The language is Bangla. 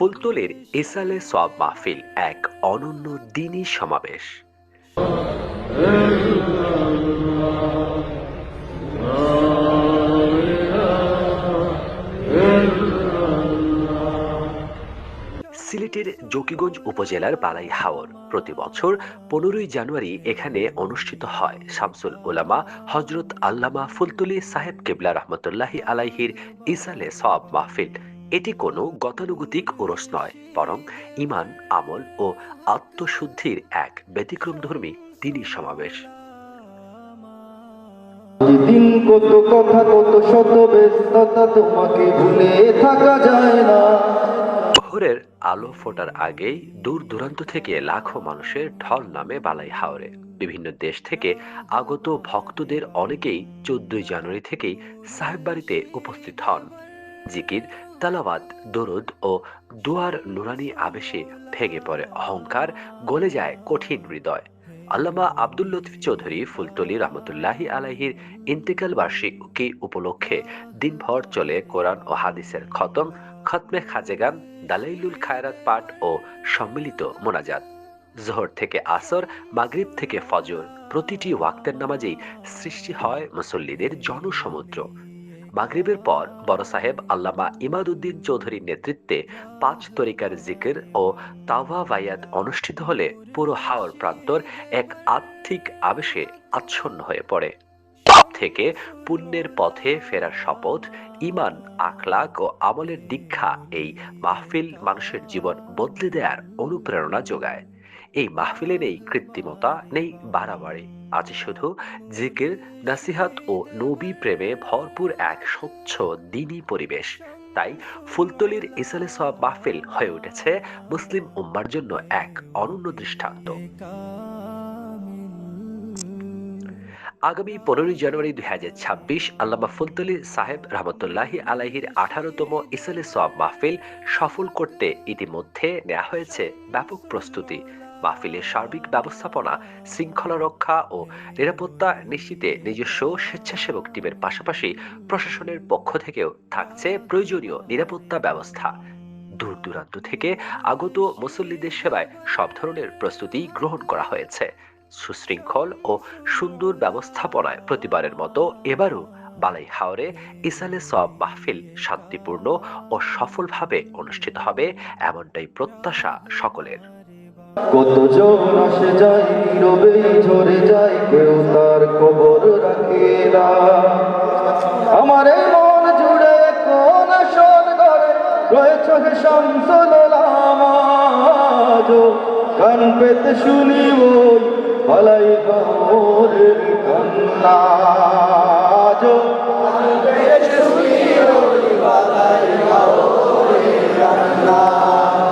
ফুলতলির ইসালে সব মাহফিল এক অনন্য দিনই সমাবেশ। সিলেটের জকিগঞ্জ উপজেলার বালাই হাওর প্রতি বছর পনেরোই জানুয়ারি এখানে অনুষ্ঠিত হয় শামসুল উলামা হজরত আল্লামা ফুলতুলি সাহেব কেবলা রহমতুল্লাহি আলাইহির ইসালে সব মাহফিল। এটি কোনো গতানুগতিক ওরস নয় বরং ইমান আমল ও আত্মশুদ্ধির এক ব্যতিক্রমধর্মী দিনই সমাবেশ। দিন কত কথা কত শত ব্যস্ততা তোমাকে ভুলে থাকা যায় না। ভোরের আলো ফোটার আগেই দূর দূরান্ত থেকে লাখো মানুষের ঢল নামে বালাই হাওরে। বিভিন্ন দেশ থেকে আগত ভক্তদের অনেকেই চোদ্দই জানুয়ারি থেকেই সাহেব বাড়িতে উপস্থিত হন। জিকির তালাবাদ, দরুদ ও দুয়ার নুরানি আবেশে ভেঙে পড়ে। অহংকার গলে যায় কঠিন হৃদয়। আল্লামা আব্দুল লতিফ চৌধুরী ফুলতলি রহমতুল্লাহি আলাহির ইন্তেকাল বার্ষিকী উপলক্ষে দিনভর চলে কোরআন ও হাদিসের খতম, খতমে খাজেগান, দালাইলুল খায়রাত পাঠ ও সম্মিলিত মোনাজাত। জোহর থেকে আসর, মাগরিব থেকে ফজর প্রতিটি ওয়াক্তের নামাজেই সৃষ্টি হয় মুসল্লিদের জনসমুদ্র। মাগরিবের পর বড় সাহেব আল্লামা ইমাদউদ্দিন চৌধুরীর নেতৃত্বে পাঁচ তরিকার জিকির ও তাওয়া বায়াত অনুষ্ঠিত হলে পুরো হাওর প্রান্তর এক আর্থিক আবেশে আচ্ছন্ন হয়ে পড়ে। পাপ থেকে পুণ্যের পথে ফেরার শপথ ইমান আখলাক ও আমলের দীক্ষা এই মাহফিল মানুষের জীবন বদলে দেওয়ার অনুপ্রেরণা যোগায়। এই মাহফিলে নেই কৃত্রিমতা, নেই বাড়াবাড়ি। আছে শুধু জিকির, নাসিহাত ও নবী প্রেমে ভরপুর এক স্বচ্ছ দিনই পরিবেশ। তাই ফুলতলির ইসালে সব মাহফিল হয়ে উঠেছে মুসলিম উম্মার জন্য এক অনন্য দৃষ্টান্ত। আগামী পনেরোই জানুয়ারি দুই হাজার ছাব্বিশ আল্লামা ফুলতলি সাহেব রহমতুল্লাহি আলাহির আঠারোতম ইসালে সব মাহফিল সফল করতে ইতিমধ্যে নেওয়া হয়েছে ব্যাপক প্রস্তুতি। মাহফিলের সার্বিক ব্যবস্থাপনা, শৃঙ্খলা রক্ষা ও নিরাপত্তা নিশ্চিতে নিজস্ব স্বেচ্ছাসেবক টিমের পাশাপাশি প্রশাসনের পক্ষ থেকেও থাকছে প্রয়োজনীয় নিরাপত্তা ব্যবস্থা। দূর দূরান্ত থেকে আগত মুসল্লিদের সেবায় সব ধরনের প্রস্তুতি গ্রহণ করা হয়েছে। সুশৃঙ্খল ও সুন্দর ব্যবস্থাপনায় প্রতিবারের মতো এবারও বালাই হাওরে ইসালে সব মাহফিল শান্তিপূর্ণ ও সফলভাবে অনুষ্ঠিত হবে, এমনটাই প্রত্যাশা সকলের। কত জন আসে যায় নীরবেই ঝরে যায়, কেউ তার খবর রাখে না। আমার মন জুড়ে কোন আসল ঘরে রয়েছে শামসুল কান পেতে শুনি ওই পালাই গহরের কান্না